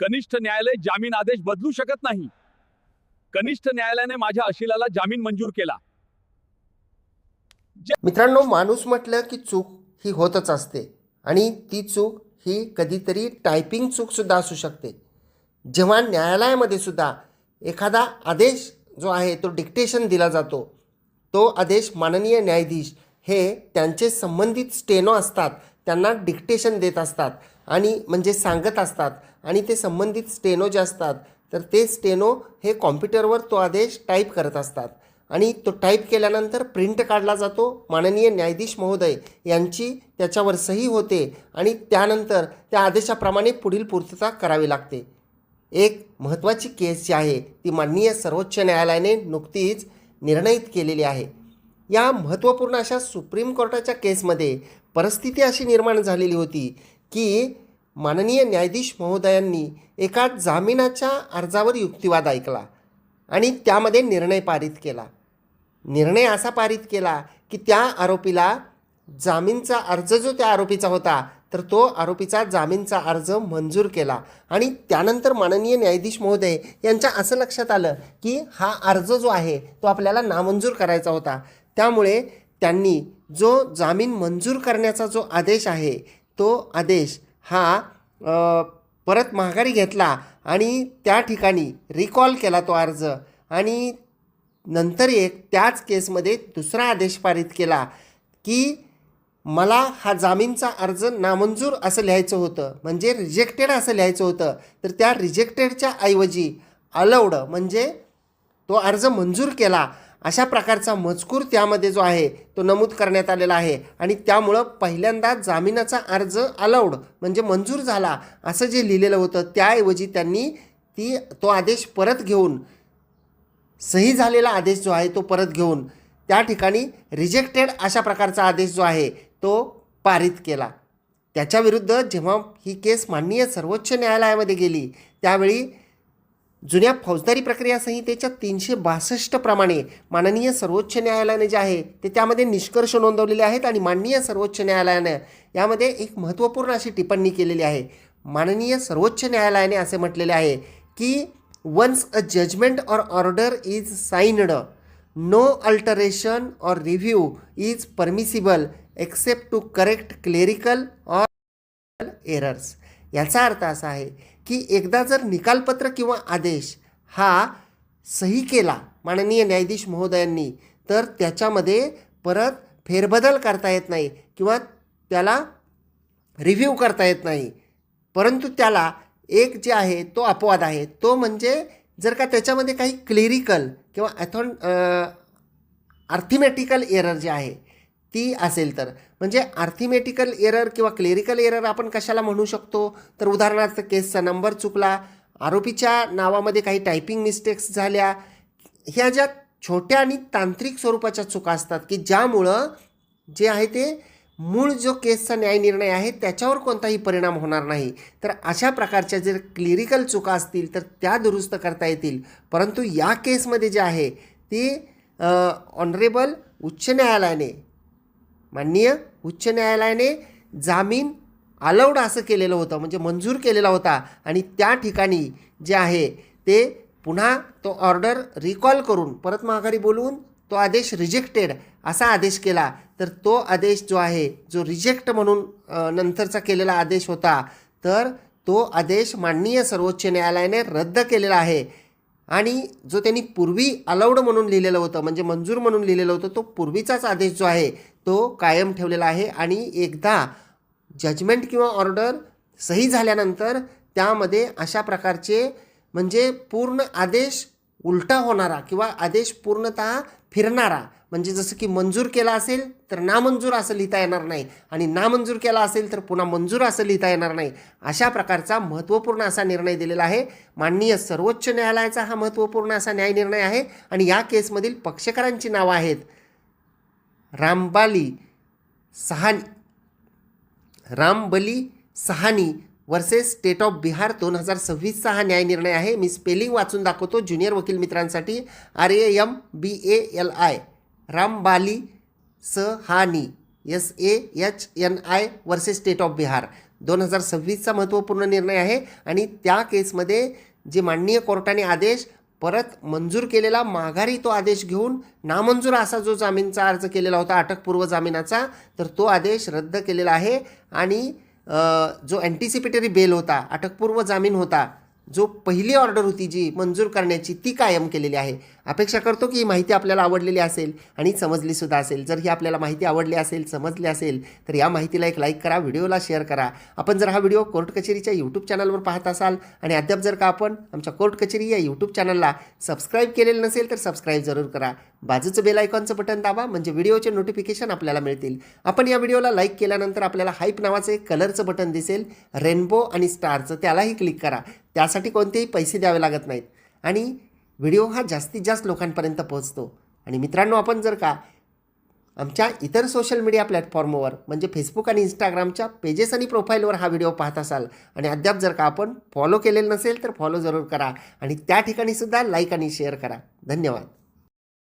कनिष्ठ न्यायालय जामीन आदेश बदलू शकत नाही. कनिष्ठ न्यायालयाने माझ्या अशिलाला जामीन मंजूर केला. मित्रांनो माणूस म्हटलं की चूक ही होतच असते आणि ती चूक ही कधीतरी टायपिंग चूकसुद्धा असू शकते. जेव्हा न्यायालयामध्ये सुद्धा एखादा आदेश जो आहे तो डिक्टेशन दिला जातो तो आदेश माननीय न्यायाधीश हे त्यांचे संबंधित स्टेनो असतात त्यांना डिक्टेशन देत असतात आणि म्हणजे सांगत असतात आणि ते संबंधित स्टेनो जे असतात तर ते स्टेनो हे कॉम्प्युटरवर तो आदेश टाईप करत असतात. आणि तो टाईप केल्यानंतर प्रिंट काढला जातो. माननीय न्यायाधीश महोदय यांची त्याच्यावर सही होते आणि त्यानंतर त्या आदेशाप्रमाणे पुढील पूर्तता करावी लागते. एक महत्त्वाची केस जी आहे ती माननीय सर्वोच्च न्यायालयाने नुकतीच निर्णयित केलेली आहे. या महत्त्वपूर्ण अशा सुप्रीम कोर्टाच्या केसमध्ये परिस्थिती अशी निर्माण झालेली होती की माननीय न्यायाधीश महोदयांनी एका जामिनाच्या अर्जावर युक्तिवाद ऐकला आणि त्यामध्ये निर्णय पारित केला. निर्णय असा पारित केला की त्या आरोपीला जामीनचा अर्ज जो त्या आरोपीचा होता तर तो आरोपीचा जामीनचा अर्ज मंजूर केला. आणि त्यानंतर माननीय न्यायाधीश महोदय यांच्या असं लक्षात आलं की हा अर्ज जो आहे तो आपल्याला नामंजूर करायचा होता. त्यामुळे त्यांनी जो जामीन मंजूर करण्याचा जो आदेश आहे तो आदेश हा परत माघारी घेतला आणि त्या ठिकाणी रिकॉल केला तो अर्ज आणि नंतर एक त्याच केसमध्ये दुसरा आदेश पारित केला की मला हा जामीनचा अर्ज नामंजूर असं लिहायचं होतं म्हणजे रिजेक्टेड असं लिहायचं होतं. तर त्या रिजेक्टेडच्या ऐवजी अलवड म्हणजे तो अर्ज मंजूर केला. अशा प्रकारचा मजकूर त्यामध्ये जो आहे तो नमूद करण्यात आलेला आहे. आणि त्यामुळं पहिल्यांदा जामिनाचा अर्ज अलाउड म्हणजे मंजूर झाला असं जे लिहिलेलं होतं त्याऐवजी त्यांनी ती तो आदेश परत घेऊन सही झालेला आदेश जो आहे तो परत घेऊन त्या ठिकाणी रिजेक्टेड अशा प्रकारचा आदेश जो आहे तो पारित केला. त्याच्याविरुद्ध जेव्हा ही केस माननीय सर्वोच्च न्यायालयामध्ये गेली त्यावेळी जुन्या फौजदारी प्रक्रिया संहितेच्या तीनशे बासष्ट प्रमाणे माननीय सर्वोच्च न्यायालयाने जे आहे ते त्यामध्ये निष्कर्ष नोंदवलेले आहेत आणि माननीय सर्वोच्च न्यायालयानं यामध्ये एक महत्त्वपूर्ण अशी टिप्पणी केलेली आहे. माननीय सर्वोच्च न्यायालयाने असे म्हटलेले आहे की once a judgment or order is signed no alteration or review is permissible except to correct clerical or errors याचा अर्थ असा आहे की एकदा जर निकालपत्र किंवा आदेश हा सही केला माननीय न्यायाधीश महोदयांनी तर त्याच्यामध्ये परत फेरबदल करता येत नाही किंवा त्याला रिव्ह्यू करता येत नाही. परंतु त्याला एक जे आहे तो अपवाद आहे. तो म्हणजे जर का त्याच्यामध्ये काही क्लेरिकल किंवा ॲथॉन अर्थमॅटिकल एरर जे आहे ती असेल तर. म्हणजे आर्थिमेटिकल एरर किंवा क्लेरिकल एरर आपण कशाला म्हणू शकतो? तर उदाहरणार्थ केसचा नंबर चुकला आरोपीच्या नावामध्ये काही टायपिंग मिस्टेक्स झाल्या. ह्या ज्या छोट्या आणि तांत्रिक स्वरूपाच्या चुका असतात की ज्यामुळं जे आहे ते मूळ जो केसचा न्यायनिर्णय आहे त्याच्यावर कोणताही परिणाम होणार नाही. तर अशा प्रकारच्या जर क्लिरिकल चुका असतील तर त्या दुरुस्त करता येतील. परंतु या केसमध्ये जे आहे ती ऑनरेबल उच्च न्यायालयाने माननीय उच्च न्यायालयाने जामीन अलाउड असं केलेलं होतं म्हणजे मंजूर केलेला होता. आणि त्या ठिकाणी जे आहे ते पुन्हा तो ऑर्डर रिकॉल करून परत माघारी बोलवून तो आदेश रिजेक्टेड असा आदेश केला. तर तो आदेश जो आहे जो रिजेक्ट म्हणून नंतरचा केलेला आदेश होता तर तो आदेश माननीय सर्वोच्च न्यायालयाने रद्द केलेला आहे. आणि जो त्यांनी पूर्वी अलाउड म्हणून लिहिलेलं होतं म्हणजे मंजूर म्हणून लिहिलेलं होतं तो पूर्वीचाच आदेश जो आहे तो कायम ठेवलेला आहे आणि एकदा जजमेंट किंवा ऑर्डर सही झाल्यानंतर त्यामध्ये अशा प्रकारचे म्हणजे पूर्ण आदेश उलटा होणारा किंवा आदेश पूर्णतः फिरणारा म्हणजे जसं की मंजूर केला असेल तर नामंजूर असं लिहिता येणार नाही आणि नामंजूर केला असेल तर पुन्हा मंजूर असं लिहिता येणार नाही अशा प्रकारचा महत्त्वपूर्ण असा निर्णय दिलेला आहे. माननीय सर्वोच्च न्यायालयाचा हा महत्त्वपूर्ण असा न्यायनिर्णय आहे आणि या केसमधील पक्षकारांची नावं आहेत. Rambali Sahani Rambali Sahani versus state of Bihar दोन हजार सव्वीसचा हा न्यायनिर्णय आहे. मी स्पेलिंग वाचून दाखवतो. ज्युनियर वकील मित्रांसाठी R A M B A L I Rambali Sahani S A H N I versus state of Bihar. दोन हजार सव्वीसचा महत्त्वपूर्ण निर्णय आहे. आणि त्या केसमध्ये जे माननीय कोर्टाने आदेश परत मंजूर केलेला माघारी तो आदेश घेऊन नामंजूर असा जो जामीनचा अर्ज केलेला होता अटकपूर्व जामिनाचा तर तो आदेश रद्द केलेला आहे. आणि जो अँटिसिपेटरी बेल होता अटकपूर्व जामीन होता जो पहिली ऑर्डर होती जी मंजूर करण्याची ती कायम केलेली आहे. अपेक्षा करतो की ही माहिती आपल्याला आवडलेली असेल आणि समजलीसुद्धा असेल. जर ही आपल्याला माहिती आवडली असेल समजली असेल तर या माहितीला एक लाईक करा व्हिडिओला शेअर करा. आपण जर हा व्हिडिओ कोर्ट कचेरीच्या यूट्यूब चॅनलवर पाहत असाल आणि अद्याप जर का आपण आमच्या कोर्ट कचेरी या यूट्यूब चॅनलला सबस्क्राईब केलेलं नसेल तर सबस्क्राईब जरूर करा. बाजूचं बेल आयकॉनचं बटन दाबा म्हणजे व्हिडिओचे नोटिफिकेशन आपल्याला मिळतील. आपण या व्हिडिओला लाईक केल्यानंतर आपल्याला हाईप नावाचं एक कलरचं बटन दिसेल रेनबो आणि स्टारचं त्यालाही क्लिक करा. त्यासाठी कोणतेही पैसे द्यावे लागत नाहीत. आणि व्हिडिओ हा जास्तीत जास्त लोकांपर्यंत पोहोचतो. आणि मित्रांनो आपण जर का आमच्या इतर सोशल मीडिया प्लॅटफॉर्मवर म्हणजे फेसबुक आणि इंस्टाग्रामच्या पेजेस आणि प्रोफाईलवर हा व्हिडिओ पाहत असाल आणि अद्याप जर का आपण फॉलो केलेलं नसेल तर फॉलो जरूर करा. आणि त्या ठिकाणीसुद्धा लाईक आणि शेअर करा. धन्यवाद.